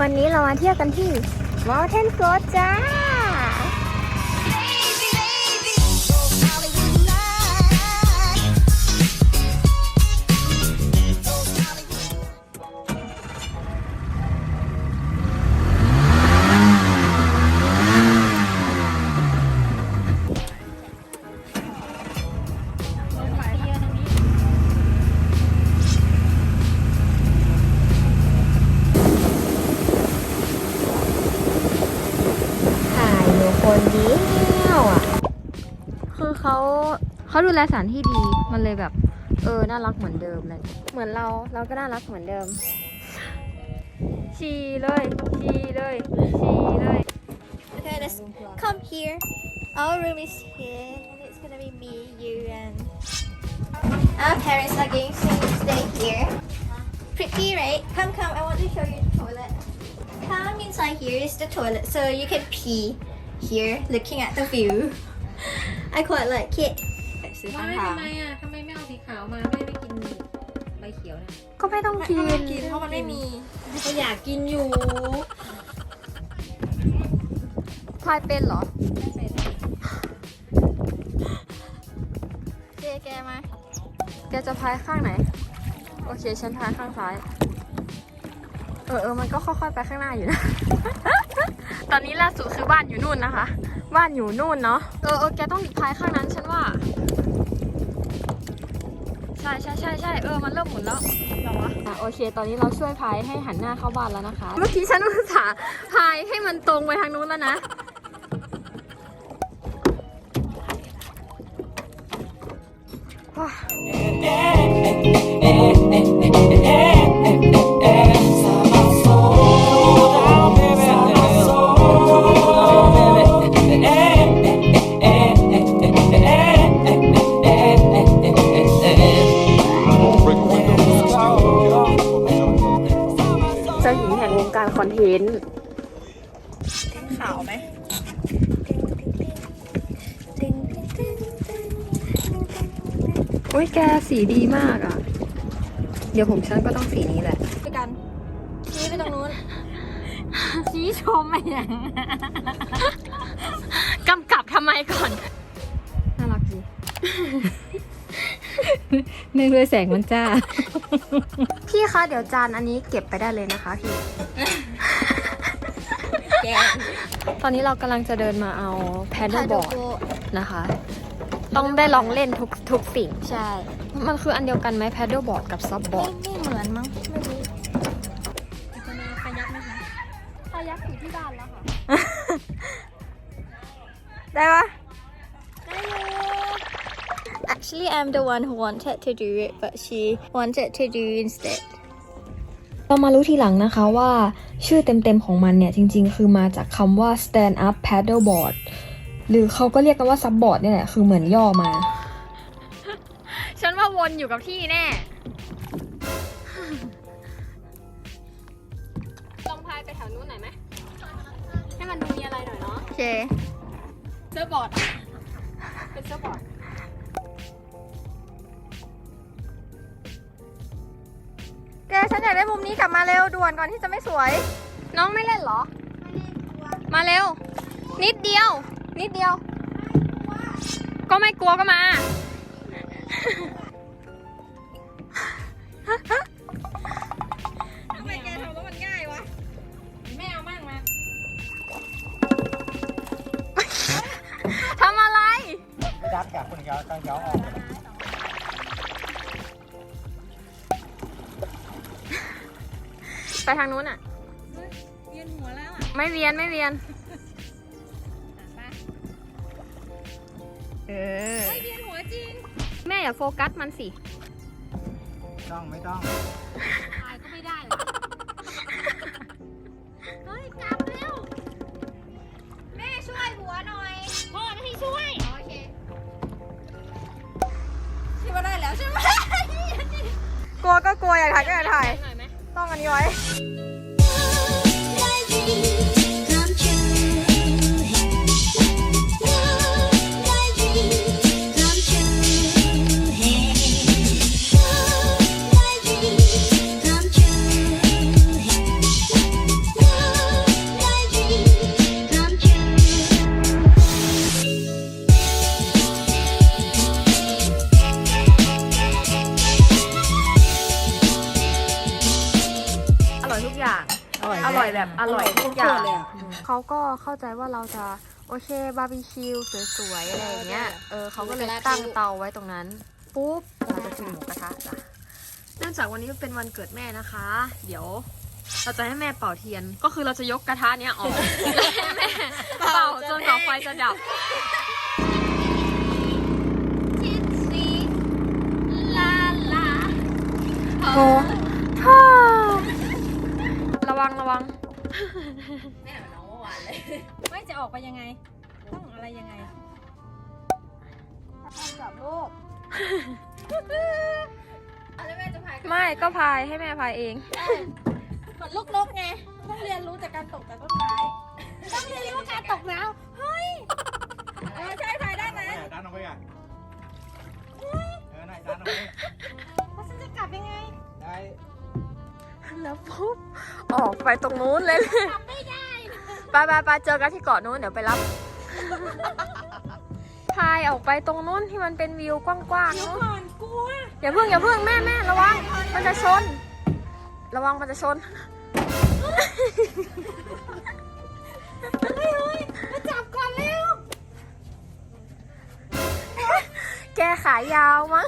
วันนี้เรามาเที่ยวกันที่ Mountain g o a t จ้า เขาดูแลสถานที่ดีมันเลยแบบ เออน่ารักเหมือนเดิมเลยเหมือนเราเราก็น่ารักเหมือนเดิมชีเลยชีเลยชีเลย Okay, let's come here. Our room is here, and it's gonna be me, you, and our parents are going to stay here. Pretty, right? Come, come. I want to show you the toilet. Come inside. Here is the toilet, so you can pee here, looking at the view. I quite like it. ซื้อข้างทางทำไมอะทำไมไม่เอาสีขาวมาไม่ได้ไม่กินใบเขียวเนี่ยก็ไม่ต้องกิน ไม่กินเพราะมันไม่มีก็อยากกินอยู่พายเป็นเหรอเจแกมาแกจะพายข้างไหน โอเค ฉันพายข้างซ้าย เออเออมันก็ค่อยๆไปข้างหน้าอยู่นะ ตอนนี้ล่าสุดคือบ้านอยู่นู่นนะคะ บ้านอยู่นู่นเนาะ เออเออแกต้องพายข้างนั้นฉันว่าใช่ใช่ใช่ใช่เออมันเริ่มหมุนแล้วเหรอวะอะโอเค ตอนนี้เราช่วยพายให้หันหน้าเข้าบ้านแล้วนะคะ เมื่อกี้ฉันอุตส่าห์พายให้มันตรงไปทางนู้นแล้วนะว้ อุ้ยแกสีดีมากอะ เดี๋ยวผมฉันก็ต้องสีนี้แหละ ไปกันชี้ไปตรงนู้น ชี้ชมไม่ยังกำกับทำไมก่อน น่ารักดีเนื่องด้วยแสงมันจ้า พี่คะเดี๋ยวจานอันนี้เก็บไปได้เลยนะคะพี่แกตอนนี้เรากำลังจะเดินมาเอาแพดเดิลบอร์ดโกนะคะ ต้องได้ลองเล่นทุกทุกสิ่ง ใช่ มันคืออันเดียวกันไหมแพดเดิลบอร์ดกับซับบอไม่ร์ดไม่เหมือนมั้งไม่รู้จะมาพยักไหมคะพายักอยู่ที่บ้านแล้วค่ะ ได้ปะได้อยู่ Actually I'm the one who wanted to do it but she wanted to do instead เรามารู้ทีหลังนะคะว่าชื่อเต็มๆของมันเนี่ย จริงๆ คือมาจากคำว่า stand up paddle board หรือเขาก็เรียกกันว่า subboard เนี่ยแหละคือเหมือนย่อมา ฉันว่าวนอยู่กับที่แน่ ลองพายไปแถวนู้นหน่อยไหม ให้มันดูมีอะไรหน่อยเนาะ โอเคเซิร์ฟบอร์ดเป็นเซิร์ฟบอร์ด แกฉันอยากได้มุมนี้กลับมาเร็วด่วนก่อนที่จะไม่สวย น้องไม่เล่นเหรอ มาเร็ว นิดเดียว นิดเดียว ก็ไม่กลัวก็มาทำไมแกทำแล้วมันง่ายวะไม่เอามั่งมาทำอะไร đắt cả con kéo con kéo on ไปทางนู้นอะ เวียนหัวแล้วอะ ไม่เวียนไม่เวียน เออเวียนหัวจริงแม่อย่าโฟกัสมันสิ ต้องไม่ต้อง ตายก็ไม่ได้หรอกเฮ้ยกลับเร็ว แม่ช่วยหัวหน่อยพ่อจะให้ช่วย โอเคคิดว่าได้แล้วใช่ไหมกลัวก็กลัวอยากถ่ายก็อยากถ่าย หน่อยไหม ต้องอันนี้ไว้ Come อร่อยแบบอร่อยทุกอย่างเลยอะเขาก็เข้าใจว่าเราจะโอเคบาร์บีคิวสวยๆอะไรอย่างเงี้ย เออเขาก็เลยตั้งเตาไว้ตรงนั้น ปุ๊บเราจะกินหมูกระทะจ้ะเนื่องจากวันนี้เป็นวันเกิดแม่นะคะ เดี๋ยวเราจะให้แม่เป่าเทียน ก็คือเราจะยกกระทะเนี้ยออกแล้วให้แม่เป่าจนกว่าไฟจะดับลาลาโอ้ท่าระวังระวัง แม่เหมือนน้องเมื่อวานเลย ไม่จะออกไปยังไง ต้องอะไรยังไงกับลูกอะไรแม่จะพายไม่ก็พายให้แม่พายเอง เหมือนลูกนกไง ต้องเรียนรู้จากการตกจากต้นไม้ ไปตรงนู้นเลยกลับไม่ได้ไปไปไปเจอกันที่เกาะนู้นเดี๋ยวไปรับพายออกไปตรงนู้นที่มันเป็นวิวกว้างๆนู้นก่อนกลัวอย่าเพิ่งอย่าเพิ่งแม่แม่ระวังมันจะชน ระวังมันจะชนเฮ้ยเฮ้ยมาจับก่อนเร็ว แกขายาวมั้ง